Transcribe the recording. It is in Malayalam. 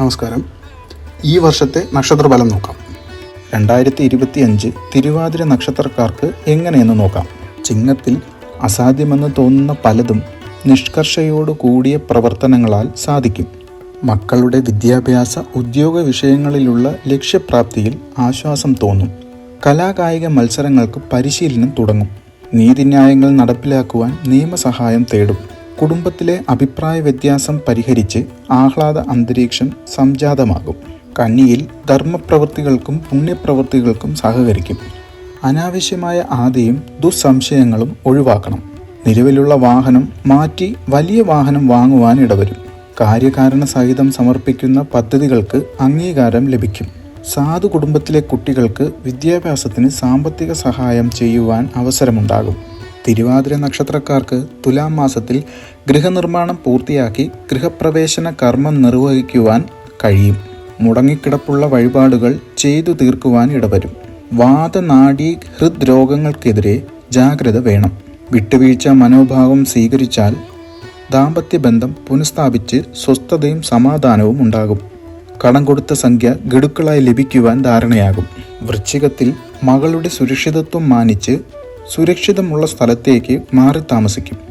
നമസ്കാരം. ഈ വർഷത്തെ നക്ഷത്രഫലം നോക്കാം. രണ്ടായിരത്തി ഇരുപത്തി അഞ്ച് തിരുവാതിര നക്ഷത്രക്കാർക്ക് എങ്ങനെയെന്ന് നോക്കാം. ചിങ്ങത്തിൽ അസാധ്യമെന്ന് തോന്നുന്ന പലതും നിഷ്കർഷയോട് കൂടിയ പ്രവർത്തനങ്ങളാൽ സാധിക്കും. മക്കളുടെ വിദ്യാഭ്യാസ ഉദ്യോഗ വിഷയങ്ങളിലുള്ള ലക്ഷ്യപ്രാപ്തിയിൽ ആശ്വാസം തോന്നും. കലാകായിക മത്സരങ്ങൾക്ക് പരിശീലനം തുടങ്ങും. നീതിന്യായങ്ങൾ നടപ്പിലാക്കുവാൻ നിയമസഹായം തേടും. കുടുംബത്തിലെ അഭിപ്രായ വ്യത്യാസം പരിഹരിച്ച് ആഹ്ലാദ അന്തരീക്ഷം സംജാതമാകും. കന്നിയിൽ ധർമ്മപ്രവൃത്തികൾക്കും പുണ്യപ്രവൃത്തികൾക്കും സഹകരിക്കും. അനാവശ്യമായ ആദിയും ദുസ്സംശയങ്ങളും ഒഴിവാക്കണം. നിലവിലുള്ള വാഹനം മാറ്റി വലിയ വാഹനം വാങ്ങുവാൻ ഇടവരും. കാര്യകാരണ സഹിതം സമർപ്പിക്കുന്ന പദ്ധതികൾക്ക് അംഗീകാരം ലഭിക്കും. സാധു കുടുംബത്തിലെ കുട്ടികൾക്ക് വിദ്യാഭ്യാസത്തിന് സാമ്പത്തിക സഹായം ചെയ്യുവാൻ അവസരമുണ്ടാകും. തിരുവാതിര നക്ഷത്രക്കാർക്ക് തുലാം മാസത്തിൽ ഗൃഹനിർമ്മാണം പൂർത്തിയാക്കി ഗൃഹപ്രവേശന കർമ്മം നിർവഹിക്കുവാൻ കഴിയും. മുടങ്ങിക്കിടപ്പുള്ള വഴിപാടുകൾ ചെയ്തു തീർക്കുവാൻ ഇടവരും. വാദനാടി ഹൃദ്രോഗങ്ങൾക്കെതിരെ ജാഗ്രത വേണം. വിട്ടുവീഴ്ച മനോഭാവം സ്വീകരിച്ചാൽ ദാമ്പത്യബന്ധം പുനഃസ്ഥാപിച്ച് സ്വസ്ഥതയും സമാധാനവും ഉണ്ടാകും. കടം കൊടുത്ത സംഖ്യ ഗഡുക്കളായി ലഭിക്കുവാൻ ധാരണയാകും. വൃശ്ചികത്തിൽ മകളുടെ സുരക്ഷിതത്വം മാനിച്ച് സുരക്ഷിതമുള്ള സ്ഥലത്തേക്ക് മാറി താമസിക്കും.